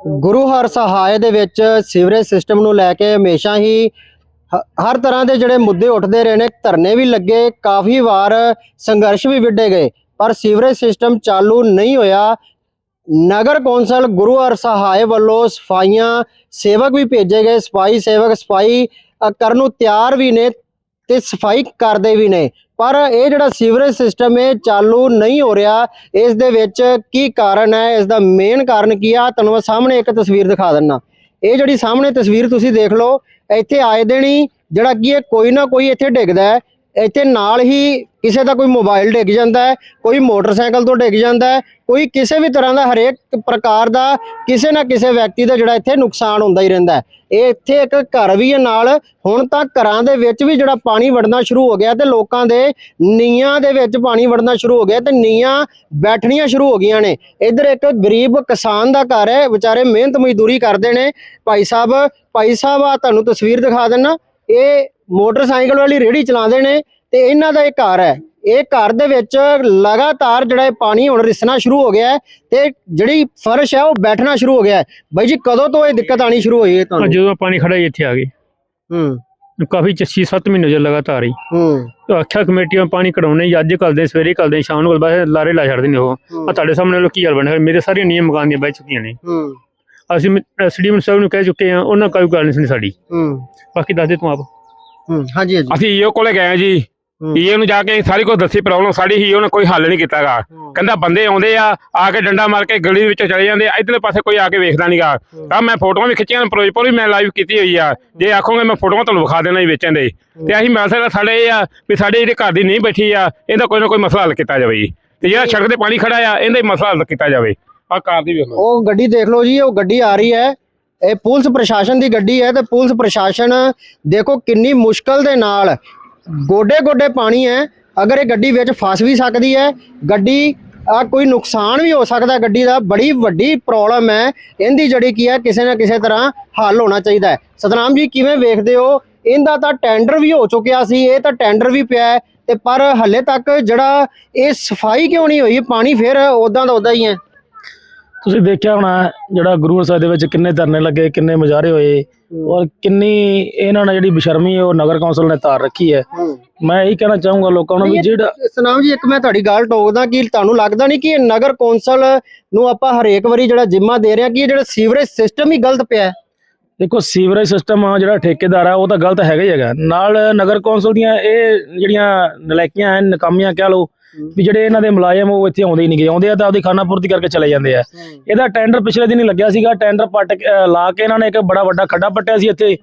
ਗੁਰੂ ਹਰ ਸਹਾਇ ਦੇ ਵਿੱਚ sewerage system ਨੂੰ ਲੈ ਕੇ ਹਮੇਸ਼ਾ ਹੀ ਹਰ ਤਰ੍ਹਾਂ ਦੇ ਜਿਹੜੇ ਮੁੱਦੇ ਉੱਠਦੇ ਰਹੇ ਨੇ, ਧਰਨੇ ਵੀ ਲੱਗੇ, ਕਾਫੀ ਵਾਰ ਸੰਘਰਸ਼ ਵੀ ਵਿੱਢੇ ਗਏ, ਪਰ ਸੀਵਰੇਜ ਸਿਸਟਮ ਚਾਲੂ ਨਹੀਂ ਹੋਇਆ। ਨਗਰ ਕੌਂਸਲ ਗੁਰੂ ਹਰ ਸਹਾਇ ਵੱਲੋਂ ਸਫਾਈਆਂ ਸੇਵਕ ਵੀ ਭੇਜੇ ਗਏ, ਸਫ਼ਾਈ ਸੇਵਕ ਸਫ਼ਾਈ ਕਰਨ ਨੂੰ ਤਿਆਰ ਵੀ ਨੇ ਤੇ ਸਫ਼ਾਈ ਕਰਦੇ ਵੀ ਨੇ। ਪਰ ਇਹ ਜਿਹੜਾ ਸੀਵਰੇਜ ਸਿਸਟਮ ਹੈ ਚਾਲੂ ਨਹੀਂ ਹੋ ਰਿਹਾ, ਇਸ ਦੇ ਵਿੱਚ ਕੀ ਕਾਰਨ ਹੈ? ਇਸ ਦਾ ਮੇਨ ਕਾਰਨ ਕੀ ਆ? ਤੁਹਾਨੂੰ ਮੈਂ ਸਾਹਮਣੇ ਇੱਕ ਤਸਵੀਰ ਦਿਖਾ ਦਿੰਨਾ। ਇਹ ਜਿਹੜੀ ਸਾਹਮਣੇ ਤਸਵੀਰ ਤੁਸੀਂ ਦੇਖ ਲਓ, ਇੱਥੇ ਆਏ ਦਿਨ ਹੀ ਜਿਹੜਾ ਕੀ ਹੈ, ਕੋਈ ਨਾ ਕੋਈ ਇੱਥੇ ਡਿੱਗਦਾ ਹੈ। ਇੱਥੇ ਨਾਲ ਹੀ ਕਿਸੇ ਦਾ ਕੋਈ ਮੋਬਾਈਲ ਡਿੱਗ ਜਾਂਦਾ ਹੈ, ਕੋਈ ਮੋਟਰਸਾਈਕਲ ਤੋਂ ਡਿੱਗ ਜਾਂਦਾ ਹੈ, ਕੋਈ ਕਿਸੇ ਵੀ ਤਰ੍ਹਾਂ ਦਾ ਹਰੇਕ ਪ੍ਰਕਾਰ ਦਾ ਕਿਸੇ ਨਾ ਕਿਸੇ ਵਿਅਕਤੀ ਦਾ ਜਿਹੜਾ ਇੱਥੇ ਨੁਕਸਾਨ ਹੁੰਦਾ ਹੀ ਰਹਿੰਦਾ ਹੈ। ਇਹ ਇੱਥੇ ਇੱਕ ਘਰ ਵੀ ਹੈ ਨਾਲ, ਹੁਣ ਤਾਂ ਘਰਾਂ ਦੇ ਵਿੱਚ ਵੀ ਜਿਹੜਾ ਪਾਣੀ ਵੜਨਾ ਸ਼ੁਰੂ ਹੋ ਗਿਆ ਤੇ ਲੋਕਾਂ ਦੇ ਨੀਆਂ ਦੇ ਵਿੱਚ ਪਾਣੀ ਵੜਨਾ ਸ਼ੁਰੂ ਹੋ ਗਿਆ ਤੇ ਨੀਆਂ ਬੈਠਣੀਆਂ ਸ਼ੁਰੂ ਹੋ ਗਈਆਂ ਨੇ। ਇੱਧਰ ਇੱਕ ਗਰੀਬ ਕਿਸਾਨ ਦਾ ਘਰ ਹੈ, ਵਿਚਾਰੇ ਮਿਹਨਤ ਮਜ਼ਦੂਰੀ ਕਰਦੇ ਨੇ। ਭਾਈ ਸਾਹਿਬ ਭਾਈ ਸਾਹਿਬ ਆ ਤੁਹਾਨੂੰ ਤਸਵੀਰ ਦਿਖਾ ਦਿੰਨਾ। ਇਹ ਮੋਟਰਸਾਈਕਲ ਵਾਲੀ ਰੇਹੜੀ ਚਲਾਉਂਦੇ ਨੇ ਤੇ ਇਹਨਾਂ ਦਾ ਇਹ ਘਰ ਹੈ। ਇਹ ਘਰ ਦੇ ਵਿੱਚ ਲਗਾਤਾਰ ਜਿਹੜਾ ਇਹ ਪਾਣੀ ਹੁਣ ਰਿਸਣਾ ਸ਼ੁਰੂ ਹੋ ਗਿਆ ਤੇ ਜਿਹੜੀ ਫਰਸ਼ ਹੈ ਉਹ ਬੈਠਣਾ ਸ਼ੁਰੂ ਹੋ ਗਿਆ ਬਾਈ ਜੀ ਕਦੋਂ ਤੋਂ ਇਹ ਦਿੱਕਤ ਆਣੀ ਸ਼ੁਰੂ ਹੋਈ ਹੈ ਤੁਹਾਨੂੰ? ਜਦੋਂ ਪਾਣੀ ਖੜਾ ਇੱਥੇ ਆ ਗਏ। ਹੂੰ। ਕਾਫੀ 6-7 ਮਹੀਨੇ ਜੋ ਲਗਾਤਾਰ ਹੀ। ਹੂੰ। ਆਖਿਆ ਕਮੇਟੀਆਂ ਪਾਣੀ ਕਢਾਉਣੇ ਅੱਜ ਕੱਲ੍ਹ ਦੇ ਸਵੇਰੇ ਕੱਲ੍ਹ ਦੇ ਸ਼ਾਮ ਨੂੰ ਬਸ ਲਾਰੇ ਲਾ ਛੱਡਦੇ ਨੇ ਉਹ। ਆ ਤੁਹਾਡੇ ਸਾਹਮਣੇ ਲੋਕੀ ਹਾਲ ਬਣ ਮੇਰੇ ਸਾਰੀਆਂ ਨੀਆਂ ਮਕਾਨ ਦੀਆਂ ਬਹਿ ਚੁੱਕੀਆਂ ਨੇ। ਹੂੰ। ਅਸੀਂ ਐਸਡੀਐਮ ਸਾਹਿਬ ਨੂੰ ਕਹਿ ਚੁੱਕੇ ਆ ਉਹਨਾਂ ਕੋਈ ਗੱਲ ਨਹੀਂ ਸੁਣੀ ਸਾਡੀ। ਹੂੰ। ਬਾਕੀ ਦੱਸ ਦੇ ਤੂੰ ਆਪ। ਹੂੰ ਹਾਂਜੀ ਹਾਂਜੀ। ਅਸੀਂ ਈਓ ਕੋਲੇ ਗਏ ਜੀ। ਈਓ ਨੂੰ ਜਾ ਕੇ ਸਾਰੀ ਕੁਝ ਦੱਸੀ ਪ੍ਰੋਬਲਮ ਸਾਡੀ ਹੀ ਉਹਨੇ ਕੋਈ ਹੱਲ ਨਹੀਂ ਕੀਤਾਗਾ। ਕਹਿੰਦਾ ਬੰਦੇ ਆਉਂਦੇ ਆ ਆ ਕੇ ਡੰਡਾ ਮਾਰ ਕੇ ਗਲੀ ਵਿੱਚ ਚਲੇ ਜਾਂਦੇ ਆ ਇਧਰਲੇ ਪਾਸੇ ਕੋਈ ਆ ਕੇ ਵੇਖਦਾ ਨਹੀਂਗਾ ਤਾਂ ਮੈਂ ਫੋਟੋਆਂ ਵੀ ਖਿੱਚੀਆਂ ਫਿਰੋਜ਼ਪੁਰ ਵੀ ਮੈਂ ਲਾਈਵ ਕੀਤੀ ਹੋਈ ਆ। ਜੇ ਆਖੋਗੇ ਮੈਂ ਫੋਟੋਆਂ ਤੁਹਾਨੂੰ ਵਿਖਾ ਦੇਣਾ ਹੀ ਵੇਚਣ ਦੇ। ਤੇ ਅਸੀਂ ਮੈਸੇਜ ਸਾਡੇ ਇਹ ਆ ਵੀ ਸਾਡੇ ਜਿਹੜੇ ਘਰ ਦੀ ਨਹੀਂ ਬੈਠੀ ਆ ਇਹਦਾ ਕੋਈ ਨਾ ਕੋਈ ਮਸਲਾ ਹੱਲ ਕੀਤਾ ਜਾਵੇ ਜੀ। ਤੇ ਜਿਹੜਾ ਸੜਕ ਤੇ ਪਾਣੀ ਖੜਾ ਆ ਇਹਦਾ ਹੀ ਮਸਲਾ ਹੱਲ ਕੀਤਾ ਜਾਵੇ। ਆ ਕਾਰ ਦੀ ਵੇਖ। ਲਓ ਉਹ ਗੱਡੀ ਦੇਖ ਲਓ ਜੀ ਉਹ ਗੱਡੀ ਆ ਰਹੀ ਹੈ। ਇਹ ਪੁਲਿਸ ਪ੍ਰਸ਼ਾਸਨ ਦੀ ਗੱਡੀ ਹੈ ਤੇ ਪੁਲਿਸ ਪ੍ਰਸ਼ਾਸਨ ਦੇਖੋ ਕਿੰਨੀ ਮੁਸ਼ਕਲ ਦੇ ਨਾਲ ਗੋਡੇ ਗੋਡੇ ਪਾਣੀ ਹੈ। ਅਗਰ ਇਹ ਗੱਡੀ ਵਿੱਚ ਫਸ ਵੀ ਸਕਦੀ ਹੈ, ਗੱਡੀ, ਆ ਕੋਈ ਨੁਕਸਾਨ ਵੀ ਹੋ ਸਕਦਾ ਗੱਡੀ ਦਾ, ਬੜੀ ਵੱਡੀ ਪ੍ਰੋਬਲਮ ਹੈ। ਇਹਦੀ ਜਿਹੜੀ ਕੀ ਹੈ, ਕਿਸੇ ਨਾ ਕਿਸੇ ਤਰ੍ਹਾਂ ਹੱਲ ਹੋਣਾ ਚਾਹੀਦਾ ਹੈ। ਸਤਨਾਮ ਜੀ, ਕਿਵੇਂ ਵੇਖਦੇ ਹੋ? ਇਹਦਾ ਤਾਂ ਟੈਂਡਰ ਵੀ ਹੋ ਚੁੱਕਿਆ ਸੀ, ਇਹ ਤਾਂ ਟੈਂਡਰ ਵੀ ਪਿਆ ਹੈ ਤੇ ਪਰ ਹੱਲੇ ਤੱਕ ਜਿਹੜਾ ਇਹ ਸਫ਼ਾਈ ਕਿਉਂ ਨਹੀਂ ਹੋਈ? ਪਾਣੀ ਫਿਰ ਉਦਾਂ ਦਾ ਉਦਾਂ ਹੀ ਹੈ। ਤੁਸੀਂ ਦੇਖਿਆ ਹੋਣਾ ਜਿਹੜਾ ਗੁਰੂ ਸਾਹਿਬ ਦੇ ਵਿੱਚ ਕਿੰਨੇ ਧਰਨੇ ਲੱਗੇ ਕਿੰਨੇ ਮੁਜ਼ਾਹਰੇ ਹੋਏ ਔਰ ਕਿੰਨੀ ਇਹਨਾਂ ਨਾਲ ਜਿਹੜੀ ਬੇਸ਼ਰਮੀ ਹੈ ਉਹ ਨਗਰ ਕੌਂਸਲ ਨੇ ਤਾਰ ਰੱਖੀ ਹੈ। ਮੈਂ ਇਹੀ ਕਹਿਣਾ ਚਾਹੂੰਗਾ ਲੋਕਾਂ ਨੂੰ ਵੀ ਜਿਹੜਾ ਸਨਾਮ ਜੀ ਇੱਕ ਮੈਂ ਤੁਹਾਡੀ ਗੱਲ ਟੋਕਦਾ ਕਿ ਤੁਹਾਨੂੰ ਲੱਗਦਾ ਨਹੀਂ ਕਿ ਇਹ ਨਗਰ ਕੌਂਸਲ ਨੂੰ ਆਪਾਂ ਹਰੇਕ ਵਾਰੀ ਜਿਹੜਾ ਜ਼ਿੰਮਾ ਦੇ ਰਹੇ ਕਿ ਇਹ ਜਿਹੜਾ ਸੀਵਰੇਜ ਸਿਸਟਮ ਹੀ ਗਲਤ ਪਿਆ ਹੈ? ਦੇਖੋ ਸੀਵਰੇਜ ਸਿਸਟਮ ਜਿਹੜਾ ਠੇਕੇਦਾਰ ਆ ਉਹ ਤਾਂ ਗਲਤ ਹੈਗਾ ਹੀ ਹੈਗਾ। ਨਾਲ ਨਗਰ ਕੌਂਸਲ ਦੀਆਂ ਇਹ ਜਿਹੜੀਆਂ ਨਲਾਇਕੀਆਂ ਹਨ ਨਕਾਮੀਆਂ ਕਹਿ ਲਓ ਵੀ ਜਿਹੜੇ ਇਹਨਾਂ ਦੇ ਮੁਲਾਜ਼ਮ ਉਹ ਇੱਥੇ ਆਉਂਦੇ ਹੀ ਨਹੀਂ ਗਏ। ਆਉਂਦੇ ਆ ਤਾਂ ਆਪਦੀ ਖਾਨਾ ਪੂਰਤੀ ਕਰਕੇ ਚਲੇ ਜਾਂਦੇ ਆ। ਇਹਦਾ ਟੈਂਡਰ ਪਿਛਲੇ ਦਿਨ ਹੀ ਲੱਗਿਆ ਸੀਗਾ। ਟੈਂਡਰ ਪੱਟ ਲਾ ਕੇ ਇਹਨਾਂ ਨੇ ਇੱਕ ਬੜਾ ਵੱਡਾ ਖੱਡਾ ਪੱਟਿਆ ਸੀ ਇੱਥੇ।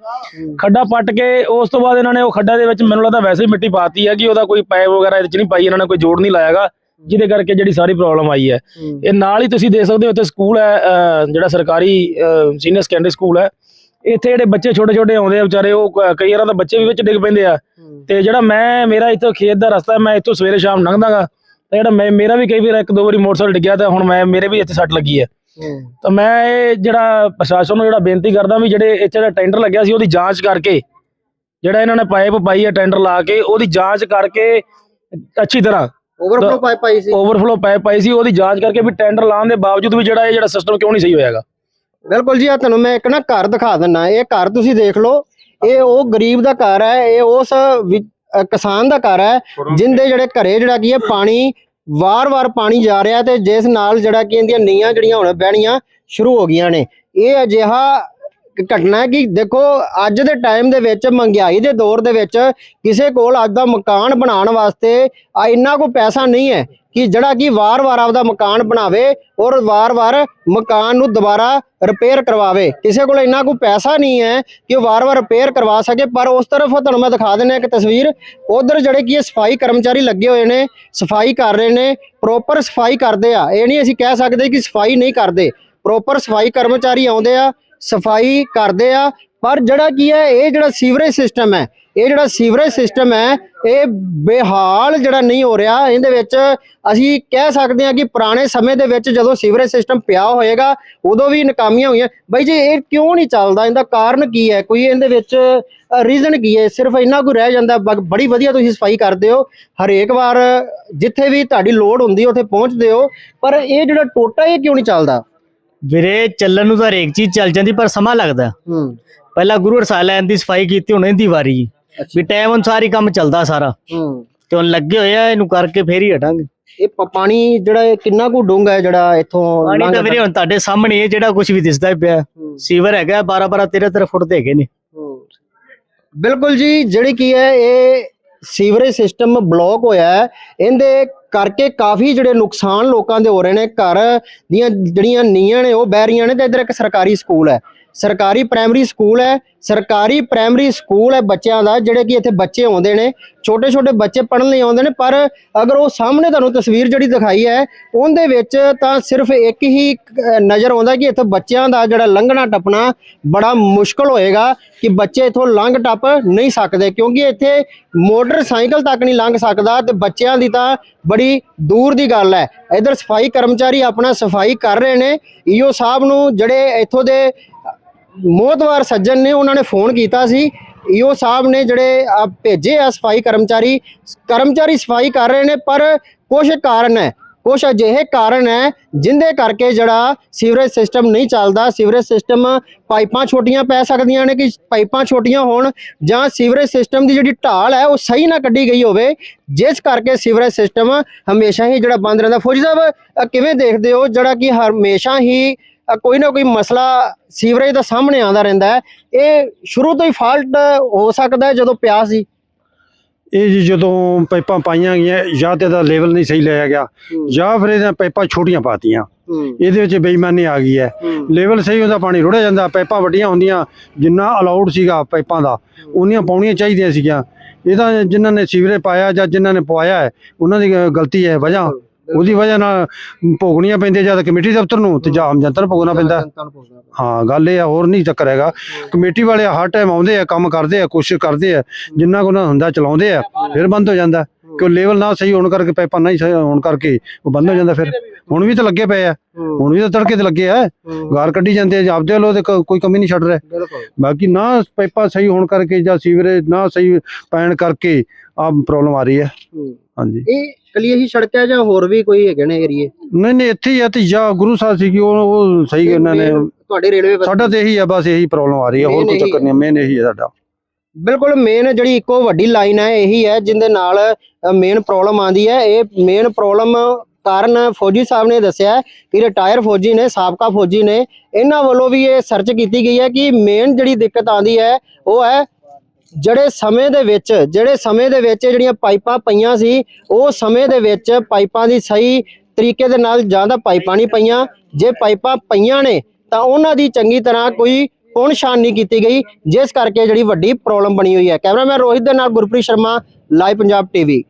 ਖੱਡਾ ਪੱਟ ਕੇ ਉਸ ਤੋਂ ਬਾਅਦ ਇਹਨਾਂ ਨੇ ਉਹ ਖੱਡਾ ਦੇ ਵਿੱਚ ਮੈਨੂੰ ਲੱਗਦਾ ਵੈਸੇ ਹੀ ਮਿੱਟੀ ਪਾਤੀ ਹੈ ਕਿ ਉਹਦਾ ਕੋਈ ਪਾਈਪ ਵਗੈਰਾ ਇਹਦੇ ਚ ਨਹੀਂ ਪਾਈ ਇਹਨਾਂ ਨੇ ਕੋਈ ਜੋੜ ਨਹੀਂ ਲਾਇਆਗਾ ਜਿਹਦੇ ਕਰਕੇ ਜਿਹੜੀ ਸਾਰੀ ਪ੍ਰੋਬਲਮ ਆਈ ਹੈ। ਇਹ ਨਾਲ ਹੀ ਤੁਸੀਂ ਦੇਖ ਸਕਦੇ ਹੋ ਇੱਥੇ ਸਕੂਲ ਹੈ ਅਹ, ਜਿਹੜਾ ਸਰਕਾਰੀ ਸੀਨੀਅਰ ਸੈਕੰਡਰੀ ਸਕੂਲ ਹੈ। ਇੱਥੇ ਜਿਹੜੇ ਬੱਚੇ ਛੋਟੇ ਛੋਟੇ ਆਉਂਦੇ ਆ ਵਿਚਾਰੇ ਉਹ ਕ- ਕਈ ਵਾਰਾਂ ਤਾਂ ਬੱਚੇ ਵੀ ਵਿੱਚ ਡਿੱਗ ਪੈਂਦੇ ਆ। ਤੇ ਜਿਹੜਾ ਮੈਂ ਮੇਰਾ ਇੱਥੋਂ ਖੇਤ ਦਾ ਰਸਤਾ ਮੈਂ ਇੱਥੋਂ ਸਵੇਰੇ ਸ਼ਾਮ ਲੰਘਦਾਗਾ ਤੇ ਜਿਹੜਾ ਮੈਂ ਮੇਰਾ ਵੀ ਕਈ ਵਾਰ ਇੱਕ ਦੋ ਵਾਰੀ ਮੋਟਰਸਾਈਕਲ ਡਿੱਗਿਆ ਤਾਂ ਹੁਣ ਮੈਂ ਮੇਰੇ ਵੀ ਇੱਥੇ ਸੱਟ ਲੱਗੀ ਹੈ। ਤਾਂ ਮੈਂ ਇਹ ਜਿਹੜਾ ਪ੍ਰਸ਼ਾਸਨ ਨੂੰ ਜਿਹੜਾ ਬੇਨਤੀ ਕਰਦਾ ਵੀ ਜਿਹੜੇ ਇੱਥੇ ਜਿਹੜਾ ਟੈਂਡਰ ਲੱਗਿਆ ਸੀ ਉਹਦੀ ਜਾਂਚ ਕਰਕੇ ਜਿਹੜਾ ਇਹਨਾਂ ਨੇ ਪਾਈਪ ਪਾਈ ਹੈ ਟੈਂਡਰ ਲਾ ਕੇ ਉਹਦੀ ਜਾਂਚ ਕਰਕੇ ਅੱਛੀ ਤਰ੍ਹਾਂ ਓਵਰਫਲੋ ਪਾਈਪ ਪਾਈ ਸੀ। ਓਵਰਫਲੋ ਪਾਈਪ ਪਾਈ ਸੀ ਉਹਦੀ ਜਾਂਚ ਕਰਕੇ ਵੀ ਟੈਂਡਰ ਲਾਉਣ ਦੇ ਬਾਵਜੂਦ ਵੀ ਜਿਹੜਾ ਇਹ ਜਿਹੜਾ ਸਿਸਟਮ ਕਿਉਂ ਨਹੀਂ ਸਹੀ ਹੋਇਆਗਾ। ਬਿਲਕੁਲ ਜੀ ਆ ਤੁਹਾਨੂੰ ਮੈਂ ਇੱਕ ਨਾ ਘਰ ਦਿਖਾ ਦਿੰਨਾ। ਇਹ ਘਰ ਤੁਸੀਂ ਦੇਖ ਲਓ, ਇਹ ਉਹ ਗਰੀਬ ਦਾ ਘਰ ਹੈ, ਇਹ ਉਸ ਕਿਸਾਨ ਦਾ ਘਰ ਹੈ, ਜਿੰਦੇ ਜਿਹੜੇ ਘਰੇ ਜਿਹੜਾ ਕੀ ਹੈ, ਪਾਣੀ, ਵਾਰ-ਵਾਰ ਪਾਣੀ ਜਾ ਰਿਹਾ ਤੇ ਜਿਸ ਨਾਲ ਜਿਹੜਾ ਕੀ ਇਹਦੀਆਂ ਨੀਆਂ ਜਿਹੜੀਆਂ ਹੁਣ ਬਹਿਣੀਆਂ ਸ਼ੁਰੂ ਹੋ ਗਈਆਂ ਨੇ। ਇਹ ਅਜਿਹਾ ਘਟਨਾ ਹੈ ਕਿ ਦੇਖੋ, ਅੱਜ ਦੇ ਟਾਈਮ ਦੇ ਵਿੱਚ, ਮਹਿੰਗਾਈ ਦੇ ਦੌਰ ਦੇ ਵਿੱਚ ਕਿਸੇ ਕੋਲ ਅੱਜ ਦਾ ਮਕਾਨ ਬਣਾਉਣ ਵਾਸਤੇ ਇੰਨਾ ਕੋ ਪੈਸਾ ਨਹੀਂ ਹੈ ਕਿ ਜਿਹੜਾ ਕਿ ਵਾਰ-ਵਾਰ ਆਪਦਾ ਮਕਾਨ ਬਣਾਵੇ ਔਰ ਵਾਰ-ਵਾਰ ਮਕਾਨ ਨੂੰ ਦੁਬਾਰਾ ਰਿਪੇਅਰ ਕਰਵਾਵੇ। ਕਿਸੇ ਕੋਲ ਇੰਨਾ ਕੋਈ ਪੈਸਾ ਨਹੀਂ ਹੈ ਕਿ ਉਹ ਵਾਰ-ਵਾਰ ਰਿਪੇਅਰ ਕਰਵਾ ਸਕੇ, ਪਰ ਉਸ ਤਰਫ ਤੁਹਾਨੂੰ ਮੈਂ ਦਿਖਾ ਦਿੰਦਾ ਇੱਕ ਤਸਵੀਰ। ਉਧਰ ਜਿਹੜੇ ਕੀ ਸਫ਼ਾਈ ਕਰਮਚਾਰੀ ਲੱਗੇ ਹੋਏ ਨੇ, ਸਫ਼ਾਈ ਕਰ ਰਹੇ ਨੇ ਪ੍ਰੋਪਰ ਸਫ਼ਾਈ ਕਰਦੇ ਆ। ਇਹ ਨਹੀਂ ਅਸੀਂ ਕਹਿ ਸਕਦੇ ਕਿ ਸਫ਼ਾਈ ਨਹੀਂ ਕਰਦੇ। ਪ੍ਰੋਪਰ ਸਫ਼ਾਈ ਕਰਮਚਾਰੀ ਆਉਂਦੇ ਆ ਸਫ਼ਾਈ ਕਰਦੇ ਆ, ਪਰ ਜਿਹੜਾ ਕੀ ਹੈ, ਇਹ ਜਿਹੜਾ ਸੀਵਰੇਜ ਸਿਸਟਮ ਹੈ, ਇਹ ਜਿਹੜਾ ਸੀਵਰੇਜ ਸਿਸਟਮ ਹੈ, ਇਹ ਬੇਹਾਲ ਜਿਹੜਾ ਨਹੀਂ ਹੋ ਰਿਹਾ। ਇਹਦੇ ਵਿੱਚ ਅਸੀਂ ਕਹਿ ਸਕਦੇ ਹਾਂ ਕਿ ਪੁਰਾਣੇ ਸਮੇਂ ਦੇ ਵਿੱਚ ਜਦੋਂ ਸੀਵਰੇਜ ਸਿਸਟਮ ਪਿਆ ਹੋਏਗਾ, ਉਦੋਂ ਵੀ ਨਕਾਮੀਆਂ ਹੋਈਆਂ। ਬਾਈ ਜੀ, ਇਹ ਕਿਉਂ ਨਹੀਂ ਚੱਲਦਾ? ਇਹਦਾ ਕਾਰਨ ਕੀ ਹੈ? ਕੋਈ ਇਹਦੇ ਵਿੱਚ ਰੀਜ਼ਨ ਕੀ ਹੈ? ਸਿਰਫ ਇੰਨਾ ਕੁ ਰਹਿ ਜਾਂਦਾ ਬ- ਬੜੀ ਵਧੀਆ ਤੁਸੀਂ ਸਫ਼ਾਈ ਕਰਦੇ ਹੋ। ਹਰੇਕ ਵਾਰ ਜਿੱਥੇ ਵੀ ਤੁਹਾਡੀ ਲੋੜ ਹੁੰਦੀ, ਉੱਥੇ ਪਹੁੰਚਦੇ ਹੋ। ਪਰ ਇਹ ਜਿਹੜਾ ਟੋਟਾ, ਇਹ ਕਿਉਂ ਨਹੀਂ ਚੱਲਦਾ? ਵੀਰੇ ਚੱਲਣ ਨੂੰ ਤਾਂ ਹਰੇਕ ਚੀਜ਼ ਚੱਲ ਜਾਂਦੀ ਪਰ ਸਮਾਂ ਲੱਗਦਾ। ਹੂੰ। ਪਹਿਲਾਂ ਗੁਰੂ ਰਸਾਲੈਨ ਦੀ ਸਫ਼ਾਈ ਕੀਤੀ ਹੁਣ ਇਹਦੀ ਵਾਰੀ। ਵੀ ਟਾਈਮ ਅਨੁਸਾਰ ਹੀ ਕੰਮ ਚੱਲਦਾ ਸਾਰਾ। ਹੂੰ। ਤੇ ਹੁਣ ਲੱਗੇ ਹੋਏ ਆ ਇਹਨੂੰ ਕਰਕੇ ਫੇਰ ਹੀ ਹਟਾਂਗੇ। ਇਹ ਪ- ਪਾਣੀ ਜਿਹੜਾ ਇਹ ਕਿੰਨਾ ਕੁ ਡੂੰਘਾ ਹੈ ਜਿਹੜਾ ਇੱਥੋਂ ਪਾਣੀ ਤਾਂ ਲੰਘਦਾ? ਵੀਰੇ ਹੁਣ ਤੁਹਾਡੇ ਸਾਹਮਣੇ ਹੈ ਜਿਹੜਾ ਕੁਝ ਵੀ ਦਿਸਦਾ ਹੀ ਪਿਆ। ਹੂੰ। ਸੀਵਰ ਹੈਗਾ 12 12 13 13 ਫੁੱਟ ਦੇ ਹੈਗੇ ਨੇ। ਬਿਲਕੁਲ ਜੀ ਜਿਹੜੀ ਕੀ ਹੈ ਇਹ ਸੀਵਰੇਜ ਸਿਸਟਮ ਬਲੌਕ ਹੋਇਆ ਹੈ। ਇਹਦੇ ਕਰਕੇ ਕਾਫੀ ਜਿਹੜੇ ਨੁਕਸਾਨ ਲੋਕਾਂ ਦੇ ਹੋ ਰਹੇ ਨੇ। ਘਰ ਦੀਆਂ ਜਿਹੜੀਆਂ ਨੀਆਂ ਨੇ, ਉਹ ਬਹਿ ਰਹੀਆਂ ਨੇ ਤੇ ਇਧਰ ਇੱਕ ਸਰਕਾਰੀ ਸਕੂਲ ਹੈ। ਸਰਕਾਰੀ ਪ੍ਰਾਇਮਰੀ ਸਕੂਲ ਹੈ, ਸਰਕਾਰੀ ਪ੍ਰਾਇਮਰੀ ਸਕੂਲ ਹੈ ਬੱਚਿਆਂ ਦਾ, ਜਿਹੜੇ ਕਿ ਇੱਥੇ ਬੱਚੇ ਆਉਂਦੇ ਨੇ ਛੋਟੇ ਛੋਟੇ ਬੱਚੇ ਪੜ੍ਹਨ ਲਈ ਆਉਂਦੇ ਨੇ, ਪਰ ਅਗਰ ਉਹ ਸਾਹਮਣੇ ਤੁਹਾਨੂੰ ਤਸਵੀਰ ਜਿਹੜੀ ਦਿਖਾਈ ਹੈ, ਉਹਦੇ ਵਿੱਚ ਤਾਂ ਸਿਰਫ ਇੱਕ ਹੀ ਨਜ਼ਰ ਆਉਂਦਾ ਕਿ ਇੱਥੇ ਬੱਚਿਆਂ ਦਾ ਜਿਹੜਾ ਲੰਘਣਾ ਟੱਪਣਾ ਬੜਾ ਮੁਸ਼ਕਲ ਹੋਏਗਾ ਕਿ ਬੱਚੇ ਇੱਥੋਂ ਲੰਘ ਟੱਪ ਨਹੀਂ ਸਕਦੇ, ਕਿਉਂਕਿ ਇੱਥੇ ਮੋਟਰਸਾਈਕਲ ਤੱਕ ਨਹੀਂ ਲੰਘ ਸਕਦਾ ਤੇ ਬੱਚਿਆਂ ਦੀ ਤਾਂ ਬੜੀ ਦੂਰ ਦੀ ਗੱਲ ਹੈ। ਇਧਰ ਸਫ਼ਾਈ ਕਰਮਚਾਰੀ ਆਪਣਾ ਸਫ਼ਾਈ ਕਰ ਰਹੇ ਨੇ, ਈਓ ਸਾਹਿਬ ਨੂੰ ਜਿਹੜੇ ਇੱਥੋਂ ਦੇ ਮੋਹਤਵਾਰ ਸੱਜਣ ਨੇ ਉਹਨਾਂ ਨੇ ਫੋਨ ਕੀਤਾ ਸੀ। ਈਓ ਸਾਹਿਬ ਨੇ ਜਿਹੜੇ ਭੇਜੇ ਆ ਸਫ਼ਾਈ ਕਰਮਚਾਰੀ ਕਰਮਚਾਰੀ ਸਫ਼ਾਈ ਕਰ ਰਹੇ ਨੇ, ਪਰ ਕੁਝ ਕਾਰਨ ਹੈ ਕੁਝ ਅਜਿਹੇ ਕਾਰਨ ਹੈ, ਜਿੰਦੇ ਕਰਕੇ ਜਿਹੜਾ ਸੀਵਰੇਜ ਸਿਸਟਮ ਨਹੀਂ ਚੱਲਦਾ। ਸੀਵਰੇਜ ਸਿਸਟਮ ਪਾਈਪਾਂ ਛੋਟੀਆਂ ਪੈ ਸਕਦੀਆਂ ਨੇ ਕਿ ਪਾਈਪਾਂ ਛੋਟੀਆਂ ਹੋਣ, ਜਾਂ ਸੀਵਰੇਜ ਸਿਸਟਮ ਦੀ ਜਿਹੜੀ ਢਾਲ ਹੈ, ਉਹ ਸਹੀ ਨਾ ਕੱਢੀ ਗਈ ਹੋਵੇ। ਜਿਸ ਕਰਕੇ ਸੀਵਰੇਜ ਸਿਸਟਮ ਹਮੇਸ਼ਾ ਹੀ ਜਿਹੜਾ ਬੰਦ ਰਹਿੰਦਾ। ਫੌਜੀ ਸਾਹਿਬ ਕਿਵੇਂ ਦੇਖਦੇ ਹੋ ਜਿਹੜਾ ਕਿ ਹਮੇਸ਼ਾ ਹੀ ਕੋਈ ਨਾ ਕੋਈ ਮਸਲਾ ਸੀਵਰੇਜ ਦਾ ਸਾਹਮਣੇ ਆਉਂਦਾ ਰਹਿੰਦਾ ਹੈ। ਇਹ ਸ਼ੁਰੂ ਤੋਂ ਹੀ ਫਾਲਟ ਹੋ ਸਕਦਾ ਹੈ ਜਦੋਂ ਪਿਆ ਸੀ। ਇਹ ਜੀ ਜਦੋਂ ਪਾਈਪਾਂ ਪਾਈਆਂ ਗਈਆਂ ਜਾਂ ਤੇ ਦਾ ਲੈਵਲ ਨਹੀਂ ਸਹੀ ਲਿਆ ਗਿਆ ਜਾਂ ਫਿਰ ਇਹਨਾਂ ਪਾਈਪਾਂ ਛੋਟੀਆਂ ਪਾਤੀਆਂ। ਇਹਦੇ ਵਿੱਚ ਬੇਈਮਾਨੀ ਆ ਗਈ ਹੈ। ਲੈਵਲ ਸਹੀ ਹੁੰਦਾ ਪਾਣੀ ਰੁੜਿਆ ਜਾਂਦਾ ਪਾਈਪਾਂ ਵੱਡੀਆਂ ਹੁੰਦੀਆਂ ਜਿੰਨਾ ਅਲਾਉਡ ਸੀਗਾ ਪਾਈਪਾਂ ਦਾ ਉਨੀਆਂ ਪਾਉਣੀਆਂ ਚਾਹੀਦੀਆਂ ਸੀਗੀਆਂ। ਇਹਦਾ ਜਿਨ੍ਹਾਂ ਨੇ ਸੀਵਰੇਜ ਪਾਇਆ ਜਾਂ ਜਿਨ੍ਹਾਂ ਨੇ ਪਵਾਇਆ ਹੈ ਉਹਨਾਂ ਦੀ ਗਲਤੀ ਹੈ ਵਜ੍ਹਾ। ਉਹਦੀ ਵਜ੍ਹਾ ਨਾਲ ਭੋਗਣੀਆਂ ਪੈਂਦੀਆਂ ਜਾਂ ਤਾਂ ਕਮੇਟੀ ਦਫ਼ਤਰ ਨੂੰ ਤੇ ਜਾਂ ਆਮ ਜਨਤਾ ਨੂੰ ਭੋਗਣਾ ਪੈਂਦਾ। ਹਾਂ ਗੱਲ ਇਹ ਆ ਹੋਰ ਨਹੀਂ ਚੱਕਰ ਹੈਗਾ। ਕਮੇਟੀ ਵਾਲੇ ਹਰ ਟਾਈਮ ਆਉਂਦੇ ਆ ਕੰਮ ਕਰਦੇ ਆ ਕੋਸ਼ਿਸ਼ ਕਰਦੇ ਆ ਜਿੰਨਾ ਕੁ ਉਹਨਾਂ ਹੁੰਦਾ ਚਲਾਉਂਦੇ ਆ ਫਿਰ ਬੰਦ ਹੋ ਜਾਂਦਾ। ਕਿ ਲੈਵਲ ਨਾ ਸਹੀ ਹੋਣ ਕਰਕੇ ਪਾਈਪਾਂ ਨਹੀਂ ਸਹੀ ਹੋਣ ਕਰਕੇ ਉਹ ਬੰਦ ਹੋ ਜਾਂਦਾ ਫਿਰ। ਹੁਣ ਵੀ ਤਾਂ ਲੱਗੇ ਪਏ ਆ। ਹੁਣ ਵੀ ਤਾਂ ਤੜਕੇ ਤੇ ਲੱਗੇ ਆ। ਗਾਰ ਕੱਢੀ ਜਾਂਦੇ ਆ ਆਪਦੇ ਵੱਲੋਂ ਤੇ ਕੋਈ ਕਮੀ ਨਹੀਂ ਛੱਡ ਰਹੇ। ਬਾਕੀ ਨਾ ਪਾਈਪਾਂ ਸਹੀ ਹੋਣ ਕਰਕੇ ਜਾਂ ਸੀਵਰੇਜ ਨਾ ਸਹੀ ਪੈਣ ਕਰਕੇ ਆ ਪ੍ਰੋਬਲਮ ਆ ਰਹੀ ਹੈ। ਹਾਂਜੀ। ਇਹ ਕਲੀ ਇਹੀ ਸੜਕ ਹੈ ਜਾਂ ਹੋਰ ਵੀ ਕੋਈ ਹੈਗੇ ਨੇ ਏਰੀਏ? ਨਹੀਂ ਨਹੀਂ ਇੱਥੇ ਹੀ ਆ ਤੇ ਜਾਂ ਗੁਰੂ ਸਾਹਿਬ ਸੀ ਉਹ ਉਹ ਸਹੀ ਇਹਨਾਂ ਨੇ ਤੁਹਾਡੇ ਰੇਲਵੇ ਸਾਡਾ ਤੇ ਇਹੀ ਆ ਬਸ ਇਹੀ ਪ੍ਰੋਬਲਮ ਆ ਰਹੀ ਹੈ ਹੋਰ ਕੋਈ ਚੱਕਰ ਨਹੀਂ ਮੇਨ ਇਹੀ ਹੈ ਸਾਡਾ। ਬਿਲਕੁਲ ਮੇਨ ਜਿਹੜੀ ਇੱਕੋ ਵੱਡੀ ਲਾਈਨ ਹੈ ਇਹੀ ਹੈ ਜਿੰਦੇ ਨਾਲ ਮੇਨ ਪ੍ਰੋਬਲਮ ਆਂਦੀ ਹੈ। ਇਹ ਮੇਨ ਪ੍ਰੋਬਲਮ ਕਾਰਨ ਫੌਜੀ ਸਾਹਿਬ ਨੇ ਦੱਸਿਆ ਕਿ ਰਿਟਾਇਰ ਫੌਜੀ ਨੇ ਸਾਬਕਾ ਫੌਜੀ ਨੇ ਇਹਨਾਂ ਵੱਲੋਂ ਵੀ ਇਹ ਸਰਚ ਕੀਤੀ ਗਈ ਹੈ ਕਿ ਮੇਨ ਜਿਹੜੀ ਦਿੱਕਤ ਆਂਦੀ ਹੈ ਉਹ ਹੈ ਜਿਹੜੇ ਸਮੇਂ ਦੇ ਵਿੱਚ, ਜਿਹੜੇ ਸਮੇਂ ਦੇ ਵਿੱਚ ਜਿਹੜੀਆਂ ਪਾਈਪਾਂ ਪਈਆਂ ਸੀ, ਉਹ ਸਮੇਂ ਦੇ ਵਿੱਚ ਪਾਈਪਾਂ ਦੀ ਸਹੀ ਤਰੀਕੇ ਦੇ ਨਾਲ ਜਾਂ ਤਾਂ ਪਾਈਪਾਂ ਨਹੀਂ ਪਈਆਂ। ਜੇ ਪਾਈਪਾਂ ਪਈਆਂ ਨੇ, ਤਾਂ ਉਹਨਾਂ ਦੀ ਚੰਗੀ ਤਰ੍ਹਾਂ ਕੋਈ ਪੁਣ ਨਹੀਂ ਕੀਤੀ ਗਈ, ਜਿਸ ਕਰਕੇ ਜਿਹੜੀ ਵੱਡੀ ਪ੍ਰੋਬਲਮ ਬਣੀ ਹੋਈ ਹੈ। ਕੈਮਰਾਮੈਨ ਰੋਹਿਤ ਦੇ ਨਾਲ ਗੁਰਪ੍ਰੀਤ ਸ਼ਰਮਾ, ਲਾਈਵ ਪੰਜਾਬ ਟੀਵੀ।